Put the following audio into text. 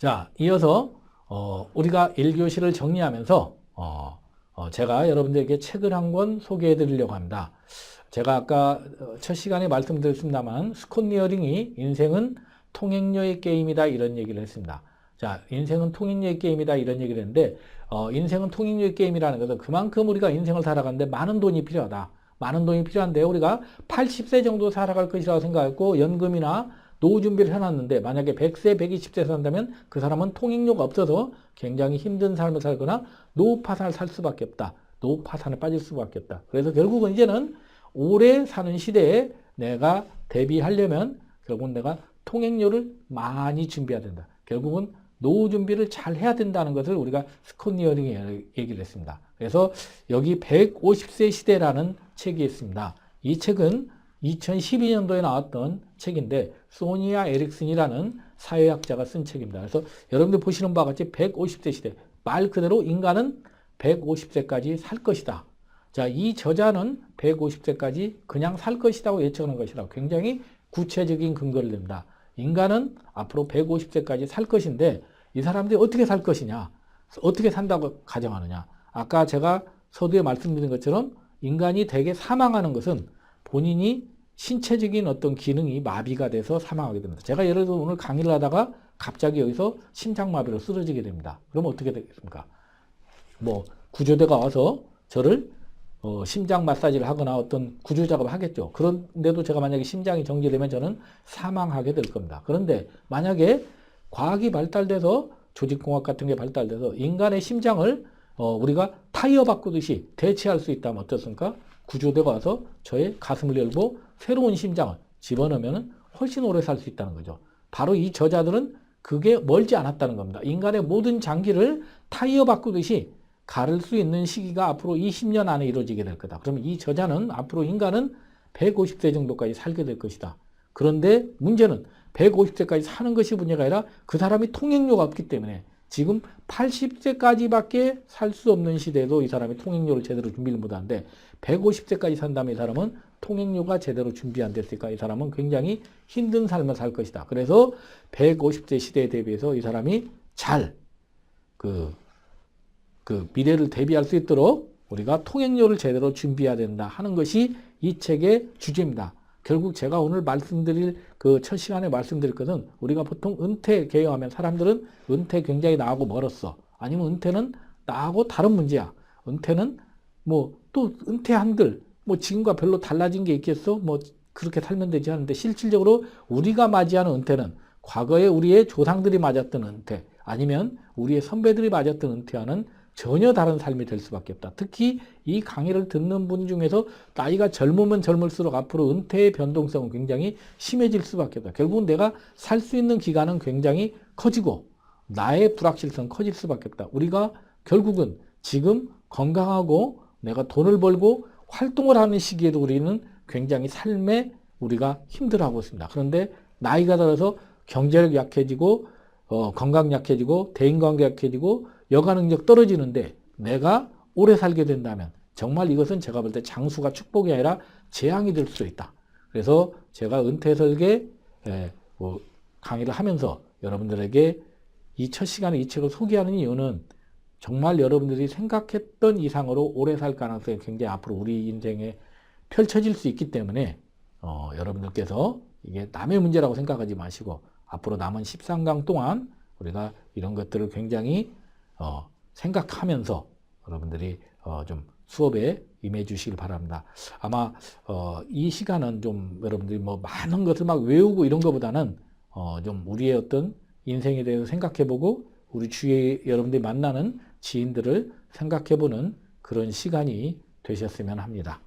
자, 이어서 어, 우리가 1교시를 정리하면서 어, 어, 제가 여러분들에게 책을 한 권 소개해 드리려고 합니다. 제가 아까 어, 첫 시간에 말씀드렸습니다만 스콧니어링이 인생은 통행료의 게임이다 이런 얘기를 했습니다. 자, 인생은 통행료의 게임이다 이런 얘기를 했는데 어, 인생은 통행료의 게임이라는 것은 그만큼 우리가 인생을 살아가는데 많은 돈이 필요하다. 많은 돈이 필요한데 우리가 80세 정도 살아갈 것이라고 생각했고 연금이나 노후 준비를 해놨는데 만약에 100세, 120세 산다면 그 사람은 통행료가 없어서 굉장히 힘든 삶을 살거나 노후 파산을 살 수밖에 없다. 노후 파산에 빠질 수밖에 없다. 그래서 결국은 이제는 오래 사는 시대에 내가 대비하려면 결국은 내가 통행료를 많이 준비해야 된다. 결국은 노후 준비를 잘 해야 된다는 것을 우리가 스콧니어링에 얘기를 했습니다. 그래서 여기 150세 시대라는 책이 있습니다. 이 책은 2012년도에 나왔던 책인데 소니아 에릭슨이라는 사회학자가 쓴 책입니다. 그래서 여러분들 보시는 바와 같이 150세 시대 말 그대로 인간은 150세까지 살 것이다. 자, 이 저자는 150세까지 그냥 살 것이라고 예측하는 것이라 굉장히 구체적인 근거를 냅니다. 인간은 앞으로 150세까지 살 것인데 이 사람들이 어떻게 살 것이냐? 어떻게 산다고 가정하느냐? 아까 제가 서두에 말씀드린 것처럼 인간이 대개 사망하는 것은 본인이 신체적인 어떤 기능이 마비가 돼서 사망하게 됩니다. 제가 예를 들어 오늘 강의를 하다가 갑자기 여기서 심장마비로 쓰러지게 됩니다. 그러면 어떻게 되겠습니까? 뭐 구조대가 와서 저를 어, 심장 마사지를 하거나 어떤 구조 작업을 하겠죠. 그런데도 제가 만약에 심장이 정지되면 저는 사망하게 될 겁니다. 그런데 만약에 과학이 발달돼서 조직공학 같은 게 발달돼서 인간의 심장을 어, 우리가 타이어 바꾸듯이 대체할 수 있다면 어떻습니까? 구조대가 와서 저의 가슴을 열고 새로운 심장을 집어넣으면 훨씬 오래 살 수 있다는 거죠. 바로 이 저자들은 그게 멀지 않았다는 겁니다. 인간의 모든 장기를 타이어 바꾸듯이 가를 수 있는 시기가 앞으로 20년 안에 이루어지게 될 거다. 그러면 이 저자는 앞으로 인간은 150세 정도까지 살게 될 것이다. 그런데 문제는 150세까지 사는 것이 문제가 아니라 그 사람이 통행료가 없기 때문에 지금 80세까지밖에 살 수 없는 시대에도 이 사람이 통행료를 제대로 준비를 못하는데 150세까지 산다면 이 사람은 통행료가 제대로 준비 안 됐으니까 이 사람은 굉장히 힘든 삶을 살 것이다. 그래서 150세 시대에 대비해서 이 사람이 잘 그, 그 미래를 대비할 수 있도록 우리가 통행료를 제대로 준비해야 된다 하는 것이 이 책의 주제입니다. 결국 제가 오늘 말씀드릴 그 첫 시간에 말씀드릴 것은 우리가 보통 은퇴 개요하면 사람들은 은퇴 굉장히 나하고 멀었어. 아니면 은퇴는 나하고 다른 문제야. 은퇴는 뭐 또 은퇴 한들 뭐 지금과 별로 달라진 게 있겠어? 뭐 그렇게 살면 되지 하는데 실질적으로 우리가 맞이하는 은퇴는 과거에 우리의 조상들이 맞았던 은퇴 아니면 우리의 선배들이 맞았던 은퇴와는 전혀 다른 삶이 될 수밖에 없다. 특히 이 강의를 듣는 분 중에서 나이가 젊으면 젊을수록 앞으로 은퇴의 변동성은 굉장히 심해질 수밖에 없다. 결국은 내가 살 수 있는 기간은 굉장히 커지고 나의 불확실성 커질 수밖에 없다. 우리가 결국은 지금 건강하고 내가 돈을 벌고 활동을 하는 시기에도 우리는 굉장히 삶에 우리가 힘들어하고 있습니다. 그런데 나이가 들어서 경제력 약해지고 어, 건강 약해지고 대인관계 약해지고 여가 능력 떨어지는데 내가 오래 살게 된다면 정말 이것은 제가 볼 때 장수가 축복이 아니라 재앙이 될 수도 있다. 그래서 제가 은퇴 설계 에, 뭐 강의를 하면서 여러분들에게 이 첫 시간에 이 책을 소개하는 이유는 정말 여러분들이 생각했던 이상으로 오래 살 가능성이 굉장히 앞으로 우리 인생에 펼쳐질 수 있기 때문에 어, 여러분들께서 이게 남의 문제라고 생각하지 마시고 앞으로 남은 13강 동안 우리가 이런 것들을 굉장히 어, 생각하면서 여러분들이 어, 좀 수업에 임해 주시길 바랍니다. 아마 어, 이 시간은 좀 여러분들이 뭐 많은 것을 막 외우고 이런 것보다는 어, 좀 우리의 어떤 인생에 대해서 생각해보고 우리 주위에 여러분들이 만나는 지인들을 생각해보는 그런 시간이 되셨으면 합니다.